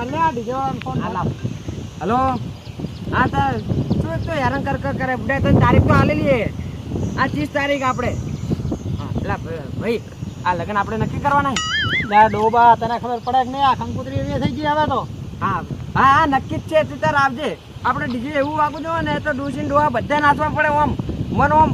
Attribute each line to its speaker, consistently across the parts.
Speaker 1: અલે આ DJ phone
Speaker 2: hello. Hello? હા સર શું તો હેરાન કર કર કરે બે તો તારીખ તો આલેલી છે આ ત્રીસ તારીખ આપણે. હા ભાઈ આ લગ્ન આપણે નક્કી કરવાના
Speaker 1: ના ડોબા તને ખબર પડે કે નહીં? આ કંકુતરી એવી થઈ ગઈ હવે તો.
Speaker 2: હા હા હા નક્કી જ છે તું તાર આવજે. આપણે ડીજે એવું વાગું જોઈએ ને તો ડોસી ડોવા બધા નાચવા પડે ઓમ મન ઓમ.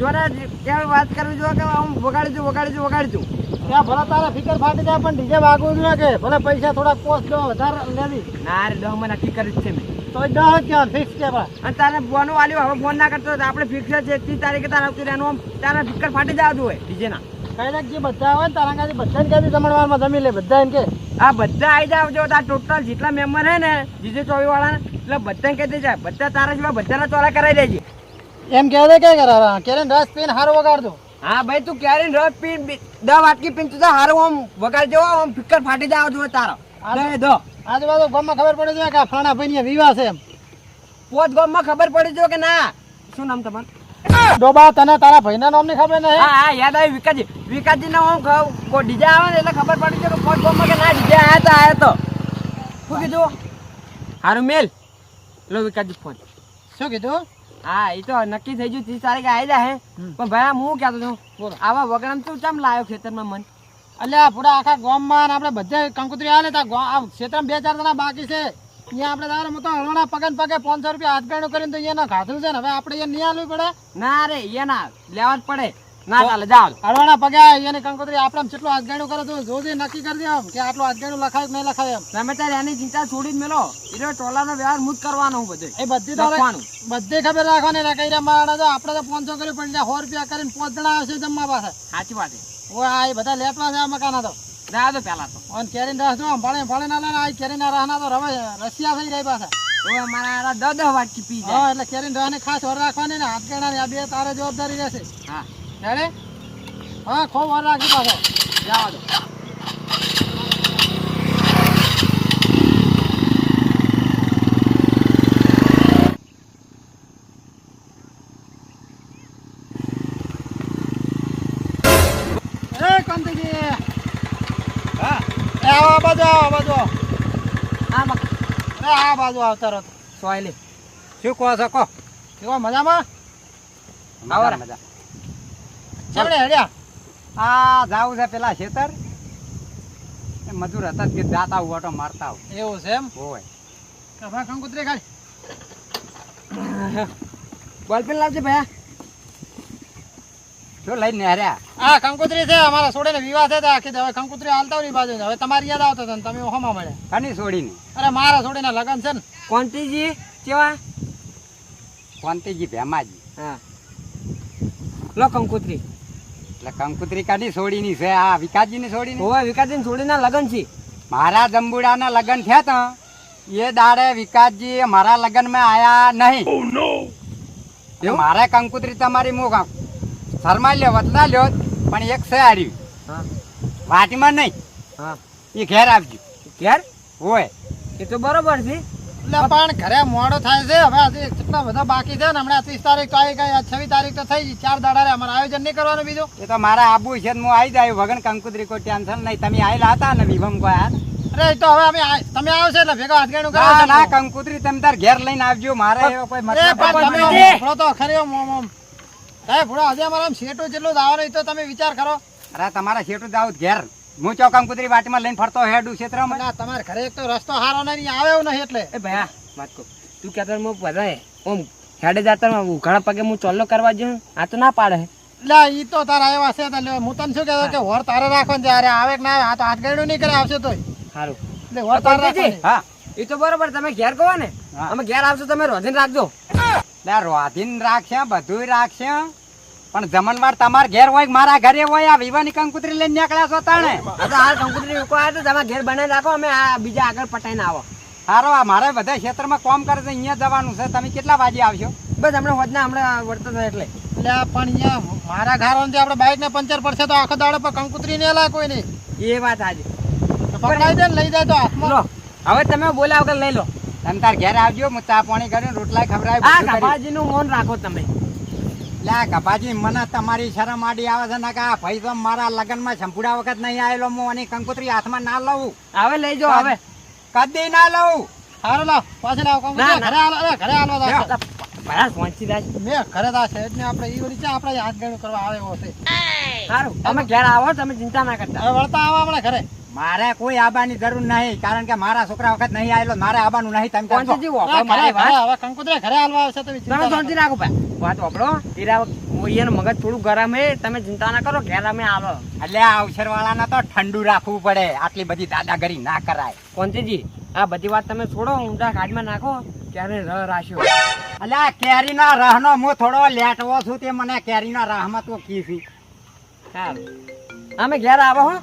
Speaker 2: જો ને વાત કરવી જોઈએ કે હું વગાડી દઉં વગાડી દઉં વગાડી દઉં
Speaker 1: ત્યાં ભલે તારા ફિકર ફાટી જાય પણ ડીજે વાગવું જ ના કે. ભલે પૈસા થોડાક પોસ્ટ દો વધારે લેવી.
Speaker 2: ના રે ડોહમાં નક્કી કરી જ છે મેં.
Speaker 1: તો ક્યાં ફિક્સ કે
Speaker 2: અને તારે ફોન વાલ્યો હવે ફોન ના કરતો તો આપણે ફિક્સ છે. ત્રીસ તારીખે તારા આવતી રહેવાનું. તારા ફિકર ફાટી જવા હોય ડીજે ના
Speaker 1: કઈ નાખ જે બધા હોય ને તારા કાંઈ બધાને જમણવારમાં જમી લે બધા એમ કે.
Speaker 2: આ બધા આવી જાવ જો તાર ટોટલ જેટલા મેમ્બર હે ને જીજે ચોવી વાળા એટલે બધા કહી દેજે બધા તારા જેવા બધાના ચોરા કરાવી દેજે.
Speaker 1: એમ કહે દે કે કરા કેરેન રસ પીને હારો વગાડજો.
Speaker 2: હા ભાઈ તું કેરેન રસ પીન દસ વાટકી પીન તું હારું આમ વગાડ જેવો આમ ફિકર ફાટી જાવ જો તારો. દે દો
Speaker 1: આજુબાજુ ગામમાં ખબર પડી છે કે ફાણા ભાઈ વિવાહ છે એમ.
Speaker 2: પોત ગામમાં ખબર પડી જો કે ના. શું નામ તમારું?
Speaker 1: ડોબા તને તારા ભાઈના નામની ખબર નહીં?
Speaker 2: હા હા યાદ આવી વિકાજી વિકાજી ના હું કોઈ ડીજે આવે ને એટલે ખબર પડી છે કે પોત ગામમાં કે ના ડીજે આયા તો આયા તો. શું કીધું? હારું મેલ. લો વિકાજી ફોન.
Speaker 1: શું કીધું?
Speaker 2: હા એ તો નક્કી થઈ ગયું. ત્રીસ તારીખે આવી જાય પણ ભાઈ હું કહેતો છું આવા વગડામ તું ચમ લાવ્યો ખેતરમાં મન?
Speaker 1: અલ્યા પૂરા આખા ગામમાં ને આપણે બધે કંકુતરી આવે તા. ગા- આ ક્ષેત્રમાં બે ચાર જણા બાકી છે. અહીંયા આપણે તારે હું તો હલવાના પગે ને પગે પાંચસો રૂપિયા હાથગાડું કરીને તો અહીંયા ખાધું છે ને? હવે આપણે અહીંયા નહીં આવવું પડે?
Speaker 2: ના રે એ ના લેવા જ પડે. ના ચાલે જાવ
Speaker 1: હળવાના પગે એને કંકોત્રી આપણે કેટલું આજગાડું કરો તું જોજે નક્કી કરી દે કે આટલું આજગાડું લખાય નહીં લખાય એમ.
Speaker 2: તમે તાર એની ચિંતા છોડી જ મેલો. એટલે ટોલાનો વ્યવહાર હું જ કરવાનો હું બધું.
Speaker 1: એ બધી તારે
Speaker 2: લખવાનું.
Speaker 1: બધી ખબર રાખવાની ને કઈ રહ્યા તો આપણે તો પાંચસો કર્યું પણ સો રૂપિયા કરીને પાંચ જણા આવશે જમવા પાસે.
Speaker 2: સાચી વાત
Speaker 1: ઓ આ એ બધા લેટવા છે આ મકાના તો.
Speaker 2: ના તો પેલા તો.
Speaker 1: અને કેરીને રસ જો ભણે ફાળે ના લે આ કેરીના રહના તો રવે રસિયા થઈ રહી
Speaker 2: પાસે મારા દસ દસ વાટકી પી જાય.
Speaker 1: એટલે કેરીન રહને ખાસ વર રાખવાની ને હાથગાડાની આ બે તારે જવાબદારી રહેશે.
Speaker 2: હા.
Speaker 1: હેડે? હા ખૂબ વાર રાખી પાછો.
Speaker 2: જવા દો.
Speaker 1: આ બાજુ આવો આ બાજુ અરે આ બાજુ આવતા રહો.
Speaker 2: સોયલે.
Speaker 1: શું કહો છો કહો. કેવો મજામાં?
Speaker 2: આવો
Speaker 3: મજા.
Speaker 1: ચમડે હેડ્યા
Speaker 3: આ જાવું છે પેલા ખેતર. એ મજૂર હતા તે દાતા ઓટો મારતા આવું
Speaker 1: એવું છે એમ?
Speaker 3: હોય.
Speaker 1: કભા કંકુતરી ખાલી.
Speaker 2: બોલપેન લાવજે ભયા.
Speaker 3: શું લઈને હર્યા.
Speaker 1: હા કંકુતરી છે અમારા છોડીને વિવાહ છે તો આખી હવે કંકુતરી હાલતા હોય બાજુ હવે તમારી યાદ આવતો હતો ને તમે હોમાં મળ્યા
Speaker 3: કની છોડીને?
Speaker 1: અરે મારા છોડીના લગન છે ને.
Speaker 2: કોંતીજી કેવા?
Speaker 3: કોંતીજી ભેમાજી.
Speaker 2: હા. લો કંકુત્રી.
Speaker 3: એટલે કંકુતરી કની છોડીની છે આ વિકાસજીની છોડીની
Speaker 2: હોવા વિકાસજી છોડીના લગન છે.
Speaker 3: મારા જંબુડાના લગ્ન થયા તા. એ દાડે વિકાસજી મારા લગ્નમાં આયા નહીં.
Speaker 2: એવું?
Speaker 3: મારે કંકુત્રી તમારી મુખ શરમાઈ લ્યો વતલા લ્યો પણ એક છે
Speaker 2: હાર્યું
Speaker 3: વાટીમાં નહીં. એ ઘેર આવજો.
Speaker 2: ઘેર?
Speaker 3: હોય
Speaker 2: એ તો બરોબર છે.
Speaker 1: એટલે પણ ઘરે મોડો થાય છે. હવે કેટલા બધા બાકી છે ને? હમણાં ત્રીસ તારીખ તો આવી ગઈ છવ્વીસ તારીખ તો થઈ ગઈ. ચાર દાડા રે અમારે આયોજન નહીં કરવાનું બીજું.
Speaker 3: એ તો મારા આબુ છે હું આવી જાય વગન કંકુત્રી કોઈ ટેન્શન નહીં. તમે આવેલા હતા ને વિભમ કોઈ
Speaker 1: અરે તો હવે અમે તમે આવશે એટલે ભેગા.
Speaker 3: ના કંકુતરી તમે તાર ઘેર લઈને આવજો. મારે એવો કોઈ મતલબ
Speaker 1: તો ખરી. સાહેબ અમારે જેટલું જ એ તો તમે વિચાર કરો.
Speaker 3: અરે તમારા શેઠું જાવ ઘેર. હું ચો કુદરી વાટીમાં લઈને ફરતો હેડુ ક્ષેત્રમાં?
Speaker 1: એટલે તમારે ઘરે એક તો રસ્તો સારો નહીં આવે એવું નહીં એટલે.
Speaker 2: એ ભયા વાત કહું. તું કહેતો હું બધા ઓમ હેડે જાતા ઉઘાડા પગે હું ચોલ્લો કરવા જઉં આ તો ના પાડે.
Speaker 1: લે ઈ તો તારા એવા છે તો હું તને શું કહેતો કે વર તારે રાખવાનું છે અરે આવે કે ના આવે આ તો હાથગાડું નહીં કરે આવશે તોય.
Speaker 2: સારું
Speaker 1: એટલે વર તારે રાખવાની.
Speaker 3: હા
Speaker 2: એ તો બરોબર તમે ઘેર કહો ને. અમે ઘેર આવશો તમે રોધીને રાખજો.
Speaker 3: લે રોધીને રાખશે બધુંય રાખશે પણ જમણવાર તમારા ઘેર હોય મારા ઘરે હોય આ વિવાની કંકુતરી લઈને નીકળ્યા છો તાણે?
Speaker 2: આ કંકુતરી ઉકો આવ્યો તો તમે ઘેર બનાવી રાખો અમે આ બીજા આગળ પટાઈને આવો.
Speaker 3: સારો આ મારે બધા ક્ષેત્રમાં કામ કરે છે અહીંયા જવાનું છે. તમે કેટલા વાગે આવશો?
Speaker 2: બસ હમણાં હોજના હમણાં વળતો થાય એટલે.
Speaker 1: એટલે પણ અહીંયા મારા ઘારોથી આપણે બાઇક ને પંચર પડશે તો આખો દાડો પર કંકુતરી નહીં લાય કોઈ નહીં
Speaker 2: એ વાત આજે.
Speaker 1: પકડાઈ દે ને લઈ જાય તો હાથમાં.
Speaker 2: હવે તમે બોલાવ કે લઈ લો.
Speaker 3: તમે તાર ઘેર આવજો હું ચા પાણી કરીને રોટલા ખવડાવી કરી.
Speaker 2: મૌન રાખો તમે.
Speaker 3: લે ગભાજી મને તમારી શરમ આડી આવે છે ને કે આ ભાઈ તો મારા લગ્નમાં સંપૂડા વખત નહીં આવેલો હું અને કંકોત્રી હાથમાં ના લઉં.
Speaker 2: હવે લઈ જાઓ હવે
Speaker 3: કદી ના લઉં.
Speaker 1: હારો લાવ પાછળ લાવ કંકોત્રી. ઘરે હાલો ઘરે હાલો.
Speaker 2: ભયા પહોંચી જાય.
Speaker 1: મેં ઘરે તા છે એટલે આપણે ઈ વળી ચા આપણે હાથ ગણું કરવા આવે એવો છે.
Speaker 2: સારું તમે ઘેર આવો તમે ચિંતા ના કરતા.
Speaker 1: હવે વળતા આવો આપણે ઘરે.
Speaker 3: મારે કોઈ આબાની જરૂર નહીં કારણ કે મારા છોકરા વખત નહીં આવેલો મારે આબાનું નહીં તમે
Speaker 2: કોણ જીવો? મારી વાત
Speaker 1: હવે કંકોત્રી ઘરે હાલવા આવશે તમે ચિંતા
Speaker 2: શાંતિ રાખો ભાઈ. વાત વાપરો. હીરા એનું મગજ થોડું ગરમ હે તમે ચિંતા ના કરો ઘેર અમે આવો
Speaker 3: એટલે આ અવસર વાળાને તો ઠંડુ રાખવું પડે આટલી બધી દાદાગરી ના કરાય.
Speaker 2: કોંતીજી આ બધી વાત તમે છોડો ઊંડા કાઢમાં નાખો ક્યારે ર રાખ્યો?
Speaker 3: એટલે આ કેરીના રહનો હું થોડો લેટવો છું તે મને કેરીના રહમાં તો કીધી.
Speaker 2: સારું અમે ઘેર આવો હો.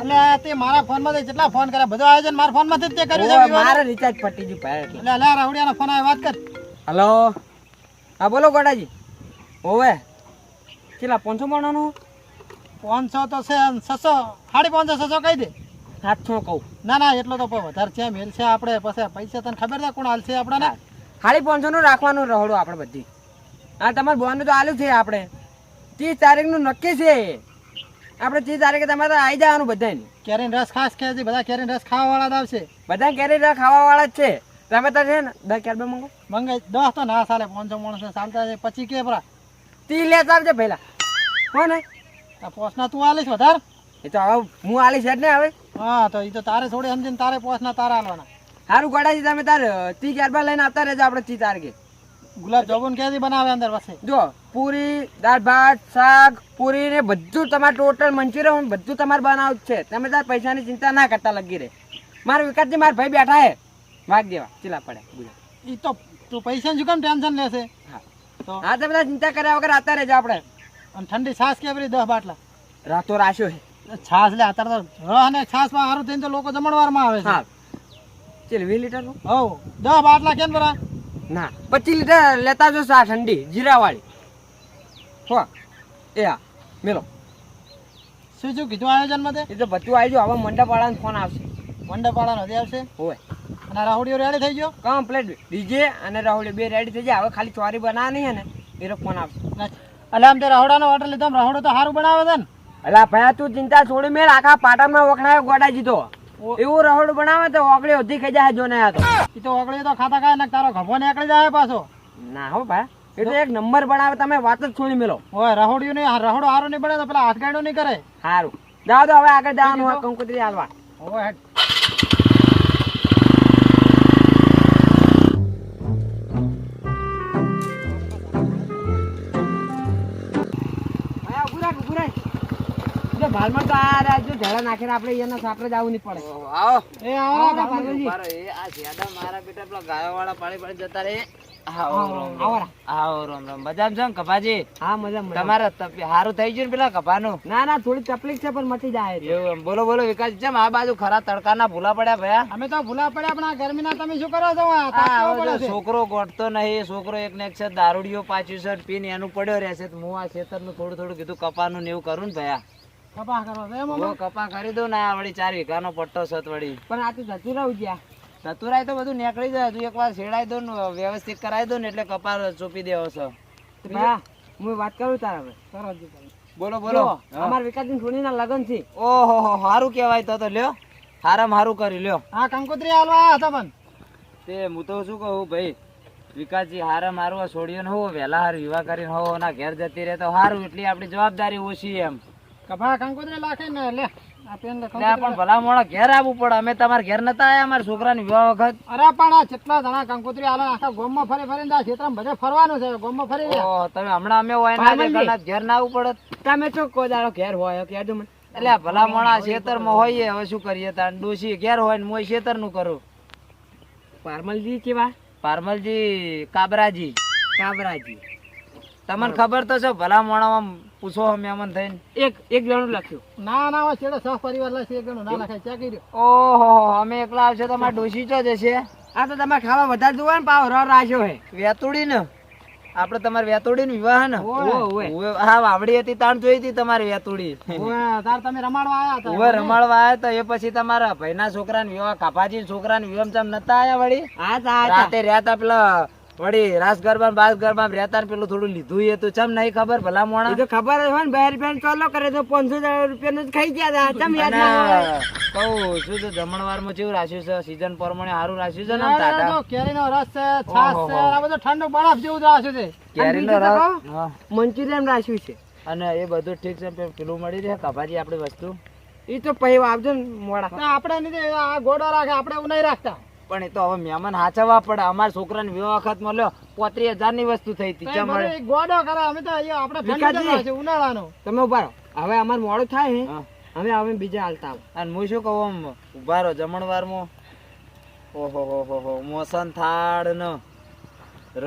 Speaker 1: એટલે તે મારા ફોનમાંથી જેટલા ફોન કર્યા? બધું આયોજન મારા ફોનમાંથી તે કર્યું છે
Speaker 2: મારે રિચાર્જ પટી ગયું ભાઈ એટલે.
Speaker 1: એટલે લે રાવડિયાનો ફોન આવે વાત કર.
Speaker 2: હલો? હા બોલો ગોડાજી. ઓવે કેટલા પાંચસો માણસનું?
Speaker 1: પાંચસો તો છે છસો સાડી પાંચસો છસો કહી દે.
Speaker 2: સાતસો કહું.
Speaker 1: ના ના એટલો તો વધારે છે મેલ છે આપણે પછી પૈસા તને ખબર છે કોણ હાલશે આપણાને?
Speaker 2: સાડી પાંચસો નું રાખવાનું રહોડું આપણે બધી. હા તમારે બોનું તો આલ્યું છે આપણે. ત્રીસ તારીખનું નક્કી છે. આપણે ત્રીસ તારીખે તમારે આવી જવાનું બધાને
Speaker 1: કેરીન રસ ખાસ કે છે બધા કેરીન રસ ખાવા વાળા જ આવશે.
Speaker 2: બધા કેરીન રસ ખાવા વાળા જ છે. તમે તો છે ને દસ કેર મંગો
Speaker 1: મંગાઈ દસ તો ના ચાલે પાંચસો માણસ ચાલતા છે પછી કે પરા
Speaker 2: તી લે આવજે પહેલા હો ને.
Speaker 1: પોસના તું આલીશ વધાર?
Speaker 2: એ તો હવે હું આલીશ જ ને હવે.
Speaker 1: હા તો એ તો તારે થોડી સમજીને તારે પોસના તારા આલવાના.
Speaker 2: સારું ગોડાજી તમે તાર તી ગરબા લઈને આવતા રહેજો આપણે ત્રીસ તારીખે.
Speaker 1: ગુલાબ જામુન ક્યાંથી બનાવે અંદર પાસે?
Speaker 2: જો પૂરી દાળ ભાત શાક પૂરી ને બધું તમારે ટોટલ મંચુરિયન બધું તમારે બનાવવું છે. તમે તાર પૈસાની ચિંતા ના કરતા લગી રહે. મારા વિકાસજી મારા ભાઈ બેઠા હે. વાગ દેવા ચીલા પડે.
Speaker 1: એ તો તું પૈસા શું કેમ ટેન્શન લેશે?
Speaker 2: હા.
Speaker 1: તો
Speaker 2: હા તમે ચિંતા કર્યા વગર આતા રહેજો આપણે.
Speaker 1: અને ઠંડી છાસ કેવરી દસ બાટલા?
Speaker 2: રાતો રાશો હે
Speaker 1: છાસ લે અત્યારે તો રહ અને છાસમાં સારું થઈને તો લોકો જમણવારમાં આવે છે.
Speaker 2: ચલ વીસ લીટર
Speaker 1: હો દસ બાટલા કેમ બરા
Speaker 2: ના પચીસ લીટર લેતા જો સા ઠંડી જીરાવાળી. હો એ હા મેલો.
Speaker 1: શું શું કીધું આયોજનમાં તે?
Speaker 2: એ તો બધું આવી જાવ હવે મંડપવાળાનો ફોન આવશે.
Speaker 1: મંડપવાળાનો હજી આવશે?
Speaker 2: હોય.
Speaker 1: અને રાહુડીઓ રેડી થઈ ગયો?
Speaker 2: કમ્પ્લેટ ડીજે અને રાહુલ બે રેડી થઈ જાય હવે ખાલી ચોરી બનાવવાની હે ને એનો ફોન આવશે.
Speaker 1: એટલે આમ તે રાહુડાનો ઓર્ડર લીધો રાહુડો તો સારું બનાવે છે ને.
Speaker 2: એટલે ભાઈ તું ચિંતા છોડી મેળ આખા પાટણમાં વખણાયો તો
Speaker 1: ઓ-
Speaker 2: એવું રહોડું બનાવે તો ઓગળી ઓધી ખાઈ જાય જો ને આ તો.
Speaker 1: એ તો ઓગળી તો ખાતા ખાય ને તારો ગભો નીકળી જાય પાછો.
Speaker 2: ના હો ભાઈ એ તો એક નંબર બનાવે તમે વાત જ છોડી મેલો.
Speaker 1: ઓય રહોડ્યું નહીં રહોડો સારું નહીં બને તો પેલા હાથગાડું નહીં કરે.
Speaker 2: સારું જાઓ તો હવે આગળ જવાનું હોય કંકુતરી હાલવા.
Speaker 1: ઓય
Speaker 2: જો તો આ રહ્યા ઝાડા નાખીને આપણે એના સાપરે જ નહીં પડે.
Speaker 1: એ આવો
Speaker 2: આવો
Speaker 4: આ જ્યાદા મારા બેટા પેલા ગાયો વાળા પાડી પાડી જતા રે
Speaker 2: આવો, આવો રા.
Speaker 4: આવો. રામ રામ. મજામાં છો ને કપાજી?
Speaker 2: હા મજા મજા
Speaker 4: તમારે તપી- હારું થઈ ગયું ને પેલા કપાનું?
Speaker 2: ના ના થોડી તકલીફ છે પણ મટી જાય
Speaker 4: એવું બોલો બોલો વિકાસ જેમ આ બાજુ ખરા તડકા ના ભૂલા પડ્યા ભયા?
Speaker 1: અમે તો ભૂલા પડ્યા પણ આ ગરમીના તમે શું કરો છો?
Speaker 4: છોકરો ગોઠતો નહીં છોકરો એક ને એક છે દારૂડિયો પાછું છે પીને એનું પડ્યો રહેશે તો હું આ ખેતરનું થોડું થોડું કીધું કપાનું ને એવું કરું ને ભયા.
Speaker 1: કપા કરો. છો એમ
Speaker 4: કપા કરી દઉં ના વળી ચાર વીઘાનો પટ્ટો સત તો વળી.
Speaker 2: પણ આ તો જતું રહું જ્યાં.
Speaker 4: ચતુરાઈ તો બધું નીકળી જાય. હજુ એકવાર શેડાઈ દો ને વ્યવસ્થિત કરાવી દો ને એટલે કપા ચોપી દેવો છે.
Speaker 2: તો હું વાત કરું તારા હવે
Speaker 1: કરો
Speaker 4: બોલો
Speaker 2: બોલો. અમારા વિકાસની છોડીના લગન છે.
Speaker 4: ઓહો હો સારું કહેવાય તો તો લ્યો. હારામ હારું કરી લ્યો.
Speaker 1: હા કંકોત્રી આયા હતા પણ.
Speaker 4: તે હું તો શું કહું ભાઈ વિકાસજી હારે મારું છોડ્યો ને હો વહેલા હાર વિવાહ કરીને હો ના ઘેર જતી રહે તો હારું એટલી આપણી જવાબદારી ઓછી એમ.
Speaker 1: કપા કંકોત્રી લાખે ને લે.
Speaker 4: પણ ભલા ઘેર આવવું પડે. અમે તમારા ઘેર નતા આવ્યા અમારા છોકરાની વિવાહ વખત.
Speaker 1: અરે પણ આ કેટલા જણા કંકોત્રી આખા ગોમમાં ફરી ફરીને આ ક્ષેત્રમાં બધે ફરવાનું છે ગોમમાં ફરી
Speaker 4: તમે હમણાં અમે હોય ના ઘેર ના આવવું પડે.
Speaker 2: તમે તો કોઈ દાડો ઘેર હોય કહેજો મને?
Speaker 4: એટલે ભલા મોણા ખેતરમાં હોઈએ હવે શું કરીએ? તાર ડોશી ઘેર હોય ને હું ખેતરનું કરું.
Speaker 2: પારમલજી કેવા
Speaker 4: પારમલજી કાબરાજી.
Speaker 2: કાબરાજી.
Speaker 4: તમને ખબર તો છે ભલા મોણા પૂછો અમે થઈને.
Speaker 2: એક એક જણું લખ્યું.
Speaker 1: ના ના છેડે સહ પરિવાર લેશે એક ગણું. ના લખાય ચા કર્યું?
Speaker 4: ઓહો અમે એકલા આવશે તમારે ડોશી ચો જશે?
Speaker 2: આ તો તમારે ખાવા વધારે જોવા ને પાવ ર રાખ્યો હે
Speaker 4: વેતુડી ને આપડે તમારે વેતુડી ને? વિવાહ ને હા વાવડી હતી તાણ જોઈ હતી તમારી વેતુડી.
Speaker 1: તાર તમે રમાડવા આયા હતા.
Speaker 4: ઉવે રમાડવા આવ્યા તો એ પછી તમારા ભાઈના છોકરાને વિવાહ કાપાજી છોકરાને વિવાહ ચમ નતા આયા વળી?
Speaker 2: હા
Speaker 4: રાતે રહ્યા પેલા વળી રાસ ગરબા બાસ ગરબા રહેતા પેલું થોડું લીધું એ તો ચમ નહીં ખબર ભલા મોણા?
Speaker 2: તો ખબર હોય ને બે રૂપિયા ચોલો કરે તો પાંચસો રૂપિયા નું ખાઈ ગયા હતા. ચમ યાદ ના
Speaker 4: કહું શું છે જમણવારમાં કેવું રાખ્યું છે? સીઝન પ્રમાણે સારું રાખ્યું છે ને
Speaker 1: અરે
Speaker 4: ટાટા
Speaker 1: રસ છે છાસ છે આ બધો ઠંડો બરફ જેવું રાખ્યું છે.
Speaker 2: કેરી નો
Speaker 4: રસ?
Speaker 2: મંચુરિયન રાખ્યું છે.
Speaker 4: અને એ બધું ઠીક છે પેલું મળી રહે કભાજી આપણી વસ્તુ?
Speaker 2: એ તો પહેવા આવજો ને મોડા.
Speaker 1: આપડે આપણે આ ગોડો રાખે આપણે એવું નહીં રાખતા.
Speaker 4: પણ એ તો હવે મહેમાન હાચવવા પડે. અમારા છોકરાને વિવાહ વખત મળ્યો પોત્રી હજારની વસ્તુ થઈ હતી. ચમ મળે
Speaker 1: ગોડો કરે અમે તો અહીંયા આપણે ઠંડુ
Speaker 2: વિકાસજી. તમે ઊભા રહો. હવે અમાર મોડું થાય ને
Speaker 4: અમે
Speaker 2: હવે બીજા હાલતા
Speaker 4: અને હું શું કહું ઊભા રહો જમણવારમાં. ઓહો હો હો હો મોસન થાળ ન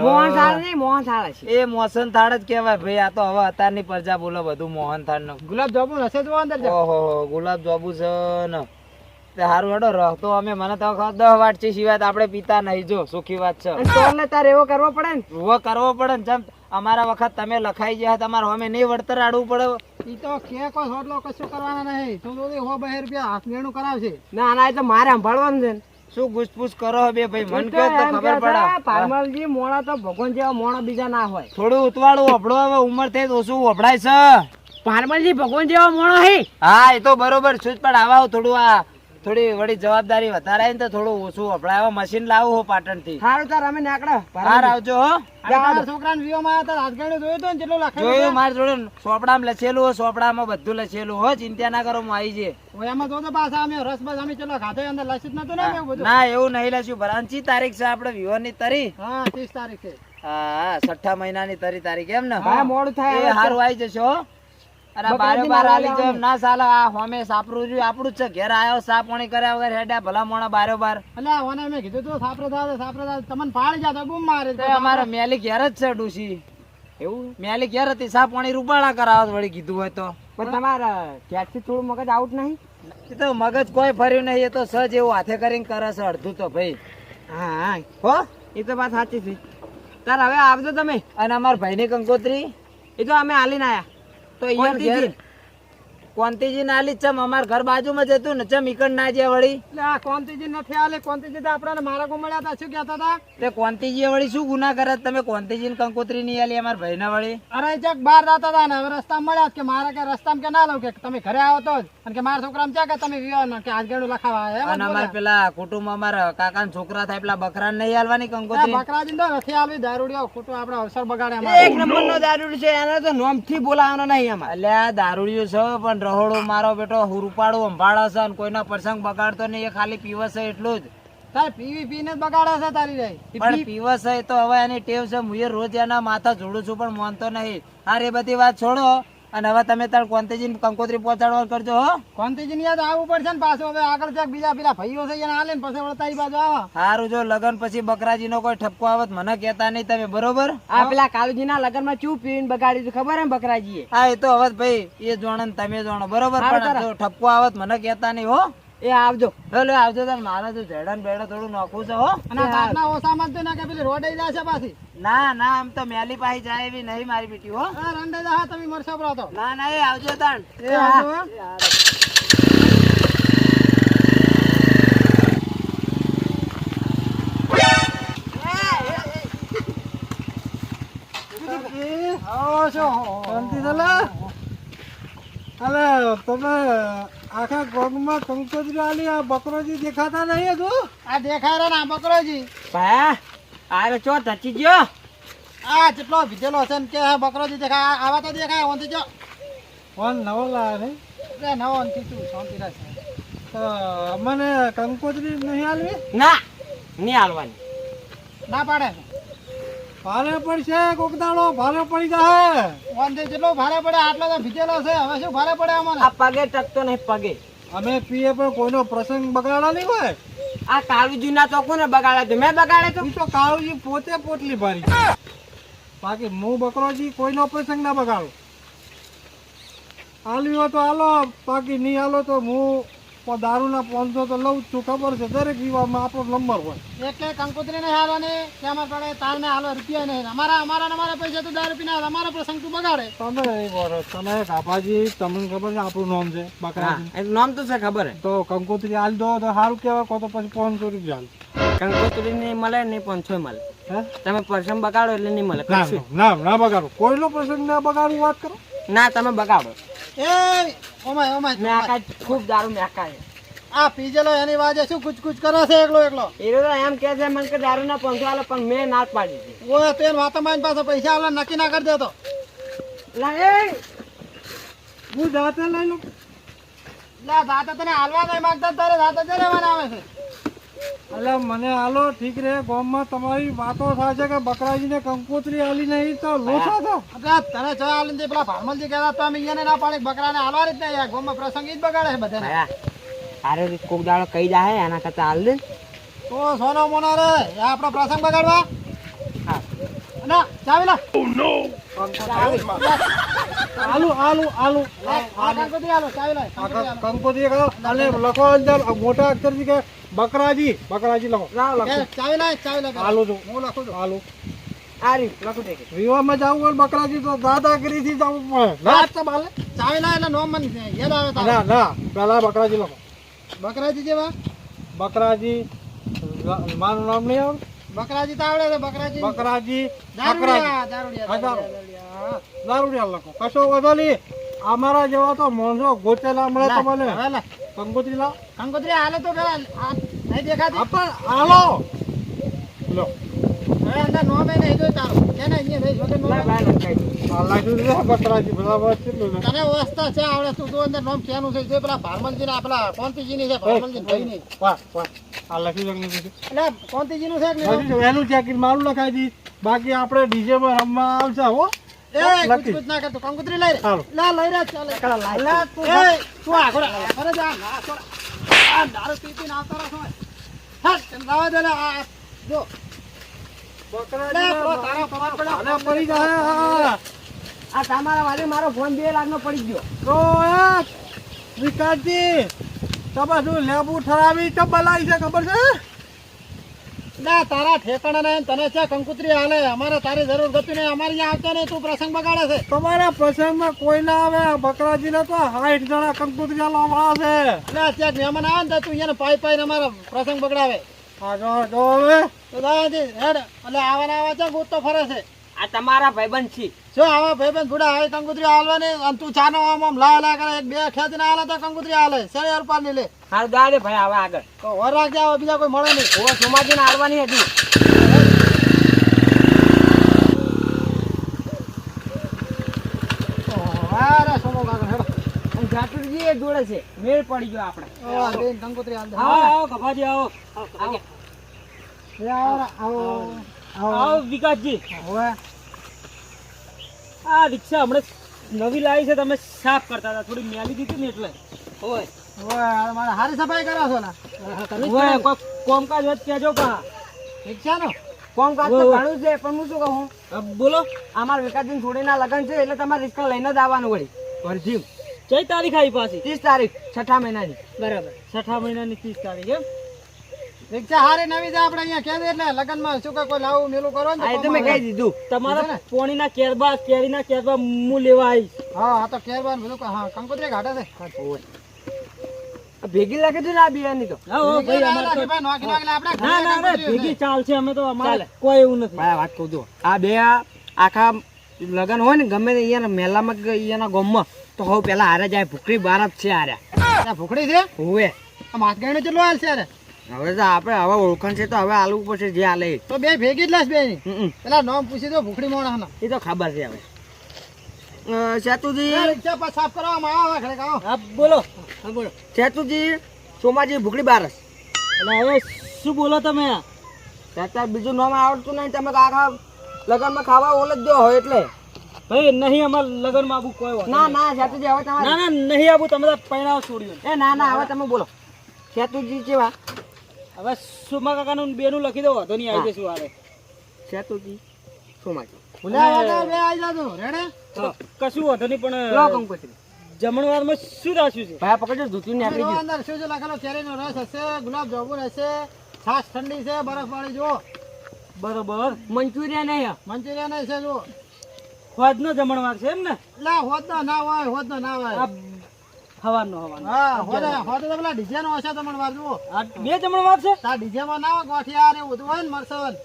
Speaker 2: મોહન થાળ નહીં મોહન થાળ
Speaker 4: એ મોસન થાળ જ કહેવાય. ભાઈ આ તો હવે અત્યારની પ્રજા બોલો બધું મોહન થાળનું
Speaker 1: ગુલાબ જાંબુ હશે જો. અંદર
Speaker 4: ઓહો ગુલાબ જાંબુ છે ને. તે હારું હેડો રહતો અમે મને તો ખબર વાટ છે સિવાય આપણે પીતા નહીં જો. સુખી વાત છે.
Speaker 2: તમને તારે એવો કરવો પડે ને?
Speaker 4: એવો કરવો પડે ને જેમ અમારા વખત તમે લખાઈ ગયા તમારે અમે નહીં વળતર આડવું પડે.
Speaker 1: ઈ તો કે કોઈ હોટલો કશું કરવાના નહીં. તું તો હો બે રૂપિયા હાથ મેણું કરાવશે
Speaker 2: ના ના એ તો મારે સંભાળવાનું છે
Speaker 4: શું ગુસપુસ કરો બે ભાઈ? મન
Speaker 2: કે તો
Speaker 4: ખબર પડે.
Speaker 2: પારમાલજી મોણા તો ભગવાન જેવા મોણા બીજા ના હોય.
Speaker 4: થોડું ઉતવાળું ઓભળો હવે ઉંમર થઈ તો શું ઓભળાય છે?
Speaker 2: પારમાલજી ભગવાન જેવા મોણો હે?
Speaker 4: હા એ તો બરોબર છું પણ આવા થોડું આ થોડી વળી જવાબદારી વધારે તો થોડું ઓછું ઓભળાય મશીન લાવું હો પાટણથી
Speaker 2: સારું તાર અમે નાકડા
Speaker 4: બહાર આવજો હો.
Speaker 1: છોકરા તારા માં હતા હાથગાડી જોયું તો ને કેટલું
Speaker 4: જોયું મારે જોડે સોપડામાં લખેલું હો સોપડામાં બધું લખેલું હો ચિંતા ના કરો હું આવી જઈએ.
Speaker 1: એમાં જોજો પાછા અમે રસ બસ અમે ચલો ખાધો અંદર લસિત નતું ને એવું બધું.
Speaker 4: ના એવું નહીં લસ્યું ભરાંચી તારીખ છે આપણે વિવાહની તરી?
Speaker 1: હા ત્રીસ તારીખે.
Speaker 4: હા છઠ્ઠા મહિનાની તરી તારીખ એમ ને?
Speaker 2: મોડું થાય
Speaker 4: હારું આવી જશે હો. અરે બારે બાર આલી જો ના ચાલે આ હોમે સાપરું રહ્યું આપણું જ છે. ઘેર આયો સા પાણી કર્યા વગર હેડ્યા ભલા મોણા બારે બાર.
Speaker 1: એટલે ઓને મેં કીધું તું સાપરે થાય સાપરે થાય તમને જાતો બૂમ મારે.
Speaker 4: તો અમારે મેલી ઘેર જ છે ડુસી.
Speaker 2: એવું?
Speaker 4: મેલી ઘેર હતી સા પાણી રૂપાળા કરાવત વળી કીધું હોય તો.
Speaker 2: પણ તમારા ક્યાંથી થોડું મગજ આઉટ નહીં?
Speaker 4: તો મગજ કોઈ ફર્યું નહીં એ તો સજ એવું હાથે કરીને કરે છે અડધું તો ભાઈ.
Speaker 2: હા હા.
Speaker 4: હો
Speaker 2: એ તો વાત સાચી છે. તાર હવે આવજો તમે.
Speaker 4: અને અમાર ભાઈની કંકોત્રી
Speaker 2: એ તો અમે હાલીને આયા. તો અહીંયાથી
Speaker 4: ઘેર?
Speaker 2: જ.
Speaker 4: કોંતીજી ના આલી જ ચમ અમાર ઘર બાજુમાં જતું હતું ને ચમ ઈકડ ના જ્યાં વળી?
Speaker 1: એટલે આ કોંતીજી નથી આલે. કોંતીજી તો આપણાને મારા કો મળ્યા હતા શું કહેતા હતા
Speaker 4: તે કોંતીજી વળી શું ગુના કરે તમે કોંતીજી ને કંકોત્રી નહીં આલી અમાર ભાઈ વળી?
Speaker 1: અરે ચક બહાર જતા હતા ને હવે રસ્તા મળ્યા કે મારા કે રસ્તામાં કે ના લઉં કે તમે ઘરે આવો તો જ. અને કે મારા છોકરાને ક્યાં કે તમે વિવાહ કે હાથગાડું લખાવા આવ્યા એમ
Speaker 4: અને
Speaker 1: જ
Speaker 4: અમાર પેલા કુટુંબ અમારા કાકા છોકરા થાય પેલા બકરા નહીં આલવાની કંકોત્રી?
Speaker 1: બકરાજી તો નથી આલવી. દારૂડિયો ખોટું આપણે અવસર બગાડે
Speaker 2: એક
Speaker 1: અમારે.
Speaker 2: નંબર નો દારૂ છે એને તો નોમથી બોલાવાનો નહીં અમારે.
Speaker 4: આ દારૂડિયું છે પણ રહોડો મારો બેટો હુરુપાડું સંભાળે છે અને કોઈના પ્રસંગ બગાડતો નહીં એ ખાલી પીવે છે એટલું જ.
Speaker 1: તારે પીવી પીને બગાડે છે તારી રહી
Speaker 4: પણ પીવે છે તો હવે એની ટેવ છે હું રોજ એના માથા જોડું છું પણ માનતો નહીં. હાર એ બધી વાત છોડો. અને હવે તમે તાર કોંતેજી કંકોત્રી પહોંચાડવા કરજો હો.
Speaker 1: કોંતીજી ની યાદ આવવું પડશે ને પાછું. હવે આગળ ક્યાંક બીજા પેલા ભાઈઓ છે એને હાલે ને પછી વળતા તારી બાજુ આવો.
Speaker 4: સારું જો લગન પછી બકરાજી નો કોઈ ઠપકો આવત મને કહેતા નહીં તમે બરોબર?
Speaker 2: આ પેલા કાલુજી ના લગનમાં ચૂપ પીને બગાડ્યું ખબર હે બકરાજી
Speaker 4: હા એ તો હવે ભાઈ એ જોણે ને તમે જોણો બરોબર? પણ જો ઠપકો આવત મને કહેતા નહીં હો.
Speaker 2: એ આવજો.
Speaker 4: હેલો આવજો તને મારે તો ઝેડા ને બેડા થોડું નાખવું છે હો.
Speaker 1: અને આ બાપના તો ના કે પેલી રોડાઈ જશે પાછી.
Speaker 4: ના ના આમ તો મેલી પાહી જાય એવી નહીં મારી બેટી હો.
Speaker 1: આ રંડાઈ જશે તમે મરશો પ્રો તો.
Speaker 4: ના ના એ આવજો તણ.
Speaker 1: એ આવજો હો. શાંતિ છે. લે? અલે તમે આખા ગોગમાં કંકોત્રી આલી આ બકરોજી દેખાતા નહીં હજુ? આ દેખાય રે ના બકરોજી.
Speaker 2: ભા આરે ચો ધચી ગયો?
Speaker 1: આ જેટલો ભીધેલો છે ને કે આ બકરોજી દેખાય આવા તો દેખાય ઓનથી જો. ઓન નવો લાવે ને નવો ઓનથી તું શાંતિ રાખે. મને કંકોત્રી નહીં આલવી?
Speaker 2: ના નહીં આલવાની.
Speaker 1: ના પાડે. ભારે પડશે કોક દાડો ભારે પડી જાય વાંધે જેટલો ભારે પડે આટલો તો ભીજેલો છે. હવે શું ભારે પડે અમારે
Speaker 2: આ પગે ટકતો નહીં પગે.
Speaker 1: અમે પીએ પણ કોઈનો પ્રસંગ બગાડા નહીં હોય?
Speaker 2: આ કાળુજી ના તો કોને બગાડે? તો મેં બગાડે તો.
Speaker 1: તો કાળુજી પોતે પોટલી ભરી બાકી હું બકરોજી કોઈનો પ્રસંગ ના બગાડું. આલ્યું તો આલો બાકી નહીં આલો તો હું પ- દારૂના પાંચસો તો લઉં જ છું. ખબર છે દરેક વિવાહમાં આપણો નંબર હોય. એક એક કંકોત્રી નહીં હાલવાની કે અમારે પડે તારને હાલો રૂપિયા નહીં. અમારા અમારા અમારા પૈસા તો દારૂ પીને હાલે. અમારો પ્રસંગ તું બગાડે. તમે નહીં બોલો તમે કાપાજી તમને ખબર છે આપણું નામ છે
Speaker 2: બકરા. એનું નામ તો છે ખબર
Speaker 1: તો કંકોત્રી હાલ દો તો સારું કહેવાય કહો તો પછી પાંચસો રૂપિયા
Speaker 2: કંકોત્રી નહીં મળે નહીં પાંચસો મળે. તમે પ્રસંગ બગાડો એટલે નહીં મળે
Speaker 1: ના. ના ના બગાડો. કોઈનો પ્રસંગ ના બગાડું વાત કરો.
Speaker 2: ના તમે બગાડો.
Speaker 1: એ ઓમાય ઓમાય
Speaker 2: મેં આખા ખૂબ દારૂ મેકા
Speaker 1: આ પીજેલો એની વાજે શું કુચ કુચ કરે છે એકલો એકલો?
Speaker 2: એમ કે છે મને કે દારૂ ના પંખો આલો પણ મેં ના પાડી દીધી
Speaker 1: ઓય તેન વાતમાં પાસે પૈસા આલે નક્કી ના કરી દેતો.
Speaker 2: લા એ
Speaker 1: હું જાતે લઈ લઉં લા દાતા તને હાલવા નહીં માંગતા તારે દાતા જ રહેવાના આવે છે? એટલે મને હાલો ઠીક રે ગામમાં તમારી વાતો થાય છે કે બકરાજીને કંકોત્રી હાલી નહીં તો લોચા થો. તને ચા હાલી જે પેલા ભારમલજી કહેતા તો અમે અહીંયા ના પાડે બકરાને હાલવા રીત નહીં ગામમાં પ્રસંગ ઈ જ બગાડે છે બધાને.
Speaker 2: ભયા અરે કોક દાડો કઈ જાહે એના કરતા હાલ દે.
Speaker 1: તો સોનો મોનો રે આ આપણો પ્રસંગ બગાડવા.
Speaker 2: હા.
Speaker 1: ના ચાવી લા આલુ આલુ આલુ આલો કંકોત્રી કરો અને લખો અંદર મોટા અક્ષરથી કે બકરાજી બકરાજી લખો આલુ છું હું લખું છું આલુ વિવાહમાં જવું હોય બકરાજી તો દાદાગીરીથી જવું પડે ના આવે ના ના પેલા બકરાજી લખો બકરાજી જેવા બકરાજી મારું નામ નહીં આવડે બકરાજી તો આવડે છે બકરાજી. બકરાજી દારૂડિયા દારૂડિયા દારૂડિયા લખો. કશો વધો નહીં. અમારા જેવા તો મોંઝો ગોચેલા મળે તમને. કંકોત્રી લાવ. કંકોત્રી હાલે તો પેલા નહીં દેખાતી. પણ હાલો. લો. બાકી આપણે ડીજે માં રમવા આવશે હો ના કરતો કંકોત્રી લઈ લઈ રહ્યા ચાલે જા આ
Speaker 2: તમારા વાલી મારો ફોન બે લાખ નો પડી ગયો.
Speaker 1: તો વિકાસજી તમે શું લેબુ ઠરાવી તો બલાવી છે ખબર છે? ના તારા ઠેકાણા ને તને છે કંકુત્રી હાલે. અમારે તારી જરૂર ગતી નહીં. અમારે અહીંયા આવતો નહીં તું પ્રસંગ બગાડે છે. તમારા પ્રસંગમાં કોઈ ના આવે બકરાજી ને તો સાઠ જણા કંકુત્રી લાવવા આવે. એટલે ત્યાં મહેમાન આવે ને તું એને પાઈ પાઈ અમારા પ્રસંગ બગડાવે હા જો જો હવે. તો દાદાજી હેડ. એટલે આવાના આવા છે તો ફરે છે?
Speaker 2: આ તમારા ભાઈબંધ છે.
Speaker 1: જો આવા ભાઈબંધ ગુડા આવે કંકુતરી હાલવાની અને તું ચાનો આમ આમ લાય લાય કરે એક બે ખેંચીને હાલે તો કંકુતરી હાલે. શેરી અરપારની લે
Speaker 2: હાલ દા ભાઈ હવે આગળ.
Speaker 1: તો વર રાખજે આવે બીજા કોઈ મળે નહીં.
Speaker 2: ઓ સોમાજી ને હાલવાની હતી એ જોડે છે. મેળ પડી ગયો આપણે.
Speaker 5: આવો આવો.
Speaker 2: આવો.
Speaker 1: એ આવો આવો
Speaker 5: આવો વિકાસજી આ રિક્ષા હમણાં નવી લાવી છે તમે સાફ કરતા હતા થોડી મેલી દીધી ને એટલે. હોય
Speaker 1: હવે હારી સફાઈ કરો છો ને?
Speaker 5: કોમકાજ હોત કહેજો
Speaker 2: તો. ઘણું છે પણ હું શું કહું?
Speaker 5: બોલો.
Speaker 2: અમારા વિકાસજી છોડીના લગ્ન છે એટલે તમારે રિક્ષા લઈને જ આવવાનું વળી. વરજીમ
Speaker 5: કઈ તારીખ આવી પાછી?
Speaker 2: ત્રીસ તારીખ છઠ્ઠા મહિનાની.
Speaker 5: બરાબર. છઠ્ઠા મહિનાની ત્રીસ તારીખ એમ?
Speaker 1: રિક્ષા હારે નવી છે આપણે અહીંયા કહે એટલે લગનમાં શું કે કોઈ લાવું મેલું કરો ને
Speaker 2: આ એ
Speaker 1: તો
Speaker 2: તો મેં
Speaker 1: કોમ
Speaker 2: કહી દીધું.
Speaker 5: તમારા પોણીના કેરબા કેરીના કેરબા હું લેવા આવીશ.
Speaker 1: હા હા તો કેરબા બધું હા કંકોત્રી ઘાટે છે.
Speaker 2: ભેગી લાગે છે ને આ બિયાની તો?
Speaker 5: ના ના ના ભેગી ચાલશે અમે તો અમારે કોઈ એવું નથી.
Speaker 2: ભાઈ વાત કહું છું. આ બે આખા લગન હોય ને ગમે તે મેલામાં કે અહીંયાના ગામમાં તો હવે પેલા હારે જાય. ભૂખડી બાર જ છે હારે.
Speaker 1: ભૂખડી છે?
Speaker 2: હોવે.
Speaker 1: માથગાઈનો હાલ છે અરે
Speaker 2: હવે તો આપણે હવે ઓળખાણ છે તો હવે આલવું પડશે જે આલે.
Speaker 1: તો બે ભેગી જ લાશ બે. પેલા નામ પૂછી દો ભૂખડી મોણા
Speaker 2: એ તો ખબર છે હવે. સેતુજી
Speaker 1: રિક્ષા પાછા સાફ કરવામાં આવો ખડે
Speaker 5: હા બોલો.
Speaker 1: હા બોલો.
Speaker 2: સેતુજી સોમાજી ભૂખડી બારસ.
Speaker 5: એટલે હવે શું બોલો તમે?
Speaker 2: ત્યાં બીજું નામ આવડતું નહીં તમે આખા લગનમાં ખાવા ઓલ જ દો હોય એટલે.
Speaker 5: ભાઈ નહીં અમારે લગનમાં આવું કોઈ વાત
Speaker 2: ના ના સેતુજી હવે તમારે
Speaker 5: ના ના નહીં આવું તમે પહેરાવ છોડ્યું.
Speaker 2: એ ના ના હવે તમે બોલો. સેતુજી કેવા
Speaker 5: હવે સુમા કાકાનું બેનું લખી દો વાંધો નહીં આવી જશું હારે.
Speaker 2: સેતુજી સોમાજી
Speaker 1: વગર બે આવી જાજો રેડે?
Speaker 5: કશું વાંધો નહીં
Speaker 2: લો કંકોત્રી
Speaker 5: જમણવારમાં શું રાખ્યું છે?
Speaker 2: ભાઈ પકડજો ધોતી ને આપી
Speaker 1: અંદર શું શું લખેલો? કેરીનો રસ હશે ગુલાબ જાંબુ હશે છાશ ઠંડી છે બરફ વાળી જો
Speaker 5: બરોબર.
Speaker 2: મંચુરિયન નહીં
Speaker 1: છે જો
Speaker 5: ફોજનો જમણવાર છે એમ ને?
Speaker 1: એટલે હોદનો ના હોય હોદનો ના હોય.
Speaker 5: હવાનો હવાનો
Speaker 1: હા તો પેલા ડીજે નો હશે તમને વાર જુઓ.
Speaker 5: બે જમણવાર છે?
Speaker 1: તા ડીજે માં ના ગોઠિયા એવું બધું હોય ને મરસન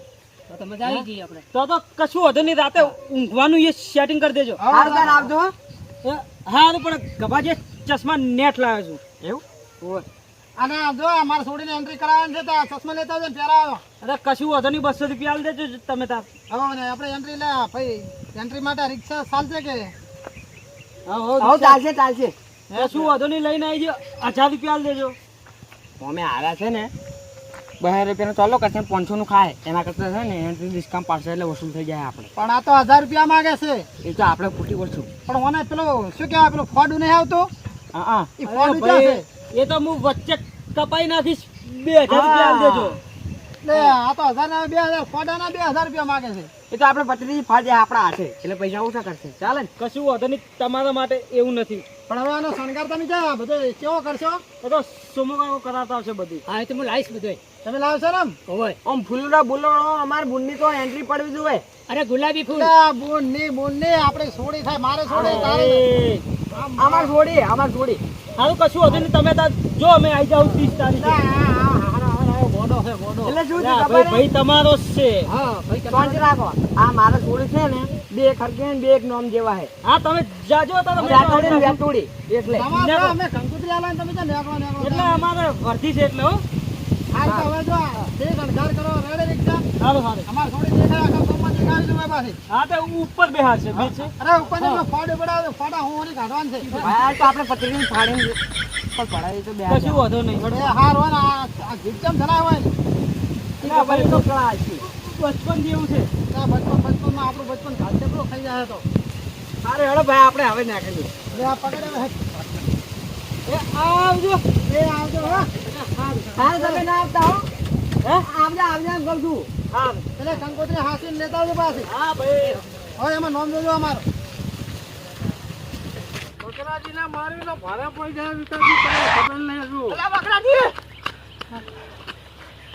Speaker 5: તો મજા આવી ગઈ આપણે. તો તો કશું વધુ નહીં રાતે ઊંઘવાનું એ સેટિંગ કરી દેજો.
Speaker 2: હારું તાર આવજો હા.
Speaker 5: તો પણ ગભા જે ચશ્મા નેટ લાવ્યો છું.
Speaker 2: એવું?
Speaker 1: અને જો અમારે છોડીને એન્ટ્રી કરાવવાની છે તો આ ચશ્મા લેતા આવજો પહેરાવો
Speaker 5: અરે કશું વધુ નહીં બસો રૂપિયા આલી દેજો તમે તાર.
Speaker 1: હવે ને આપણે એન્ટ્રી લે ભાઈ એન્ટ્રી માટે રિક્ષા ચાલશે કે?
Speaker 2: ચાલશે ચાલશે.
Speaker 5: કશું વાંધો નહીં લઈને આવી હજાર રૂપિયા આલી દેજો.
Speaker 2: અમે હારા છે ને. બહાર રૂપિયાનો ચાલો કરશે પાંચસો નું ખાય. એના કરતા છે ને એનાથી ડિસ્કાઉન્ટ પાડશે એટલે વસૂલ થઈ જાય આપણે.
Speaker 1: પણ આ તો હજાર રૂપિયા માંગે છે.
Speaker 2: એ તો આપણે ખોટી વસ્તુ.
Speaker 1: પણ મને પેલો શું કહેવાય પેલો ફોડું નહીં આવતો?
Speaker 2: હા
Speaker 1: એ
Speaker 5: તો હું વચ્ચે કપાઈ નાખીશ. બે હજાર રૂપિયા દેજો.
Speaker 1: લે આ તો હજાર ના બે હજાર ફોડાના બે હજાર રૂપિયા માંગે છે.
Speaker 2: એ તો આપણે પચીસ ફાજે આપણા હાથે એટલે પૈસા ઓછા કરશે. ચાલે ને?
Speaker 5: કશું વધુ નહીં તમારા માટે એવું નથી.
Speaker 1: પણ હવે આનો શણગાર તમે ક્યાં બધો કેવો કરશો?
Speaker 5: એ તો સોમવારો કરાવતા આવશે બધું હા એ તો હું લાવીશ બધું
Speaker 1: તમે લાવશો ને
Speaker 5: હોય
Speaker 2: આમ ફૂલડા બોલડો અમાર બુનની તો એન્ટ્રી પડવી જોઈએ.
Speaker 5: અરે ગુલાબી ફૂલ.
Speaker 1: બુનની બોનની બોનની આપણે છોડી થાય મારે છોડી તારે
Speaker 2: અમાર છોડી અમાર છોડી.
Speaker 5: સારું કશું હતું નહીં તમે તાર જો અમે આવી જાઉં ત્રીસ તારીખે.
Speaker 1: ગોડો છે ગોડો
Speaker 2: એટલે શું છે ખબર
Speaker 5: ભાઈ તમારો જ છે.
Speaker 1: હા ભાઈ
Speaker 2: શાંતિ રાખો. આ મારા છોડી છે ને બે ખરકે ને બે એક નોમ જેવા છે.
Speaker 5: હા તમે જાજો તો તમે
Speaker 2: વેતોડી ને વેતોડી એટલે.
Speaker 1: અમે કંકુતરી આલા તમે ક્યાં નેકળો નેકળો.
Speaker 5: એટલે અમારે વર્ધી છે એટલે હો.
Speaker 1: તો હવે જો તે શણગાર કરો રેડે રિક્ષા
Speaker 5: સારું સારું.
Speaker 1: અમારે થોડી દેખાય આખા ગામમાં દેખાય છે મારી પાસે
Speaker 5: હા તો ઉપર બેહાર છે બે છે.
Speaker 1: અરે ઉપર ને ફોડે પડાવે ફોડા હું કાઢવાનું છે.
Speaker 2: ભાઈ તો આપણે પતરી ફાડીને પણ તો બે
Speaker 5: કશું વધુ નહીં.
Speaker 1: એ હાર હોય આ આ જીપચમ ધરાય હોય
Speaker 2: ભાઈ તો કળા છે.
Speaker 5: બચપન જેવું છે.
Speaker 1: આ બચપન બચપનમાં આપણું બચપન ઘાતે પેલો ખાઈ જાય તો.
Speaker 2: અરે હડો ભાઈ આપણે હવે નાખીએ
Speaker 1: લે આ પકડે હવે.
Speaker 5: એ આવજો.
Speaker 1: એ આવજો હા.
Speaker 2: હા તમે ના આવતા હો.
Speaker 5: હે?
Speaker 2: આવજા આવજા એમ કહું છું.
Speaker 5: હા.
Speaker 1: એટલે કંકોત્રી હાસીને લેતા આવજો પાછી.
Speaker 5: હા ભાઈ.
Speaker 1: હવે એમાં નોમ જોજો અમારું. બકરાજીને મારી તો ભારે પડી જાય વિકાસજી તમે ખબર નહીં હજુ.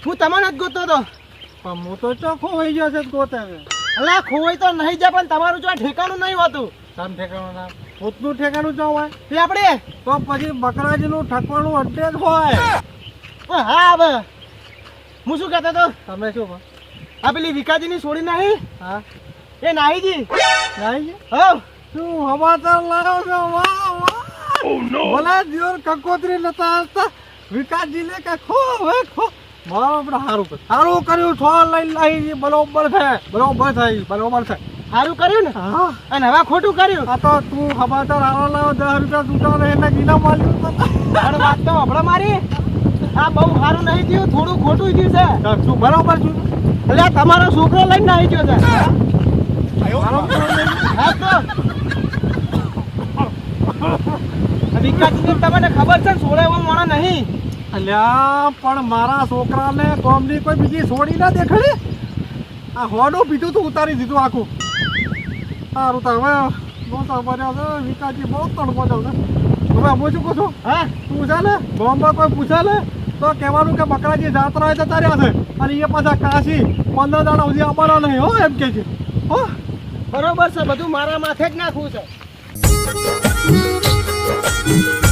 Speaker 5: હું તમને જ ગોતો તો
Speaker 1: પણ હું તો ચોખ્ખો હોઈ ગયો છે ગોતે
Speaker 5: અલા ખોવાઈ તો નહીં જાય પણ તમારું જો ઠેકાણું નહીં હોતું.
Speaker 1: સામ ઠેકાણું ના? પોતનું ઠેકાણું જો હોય.
Speaker 5: તે આપણે?
Speaker 1: તો પછી બકરાજીનું ઠકવાનું અડ્ડે જ હોય.
Speaker 5: પણ હા હવે. હું શું કહેતો તો
Speaker 1: તમે શું
Speaker 5: આ પેલી વિકાજીની છોડી નાહી?
Speaker 1: હા.
Speaker 5: એ નાહીજી
Speaker 1: નાહીજી?
Speaker 5: હો
Speaker 1: શું સમાચાર લાવો છો? વાહ વાહ! ભલા દિયોર કંકોત્રી નતા આવતા વિકાસજીને કે ખો હવે ખો. આપણે સારું કર્યું સારું કર્યું છો લઈ લઈ બરોબર છે. બરોબર થઈ બરોબર છે.
Speaker 5: સારું કર્યું ને?
Speaker 1: હા.
Speaker 5: અને હવે ખોટું કર્યું?
Speaker 1: આ તો તું સમાચાર આવો લાવો દસ રૂપિયા છૂટા ને એને ગીના માલ્યું તો.
Speaker 5: પણ વાત તો હમણાં મારી. આ બહુ સારું નહીં થયું થોડું ખોટું થયું છે.
Speaker 1: શું બરોબર છું?
Speaker 5: એટલે તમારો છોકરો લઈને આવી ગયો છે. તો તમને ખબર છે સોળે એવો નહીં.
Speaker 1: અલ્યા પણ મારા છોકરાને કોમની કોઈ બીજી છોડી ના દેખાડી આ હોડું પીધું તું ઉતારી દીધું આખું. સારું તો હવે મોટા બન્યો છે વિકાસજી બહુ તણકો છે હવે. હું શું કહું છું?
Speaker 5: હા?
Speaker 1: તું છે ને બોમ્બે કોઈ પૂછે ને તો કહેવાનું કે બકરાજી જાત્રા હોય તો તાર્યા છે. અને એ પાછા કાશી પંદર દાડા સુધી અમારો નહીં હો એમ કે છે. હો.
Speaker 5: બરોબર છે બધું મારા માથે જ નાખવું છે. Thank you.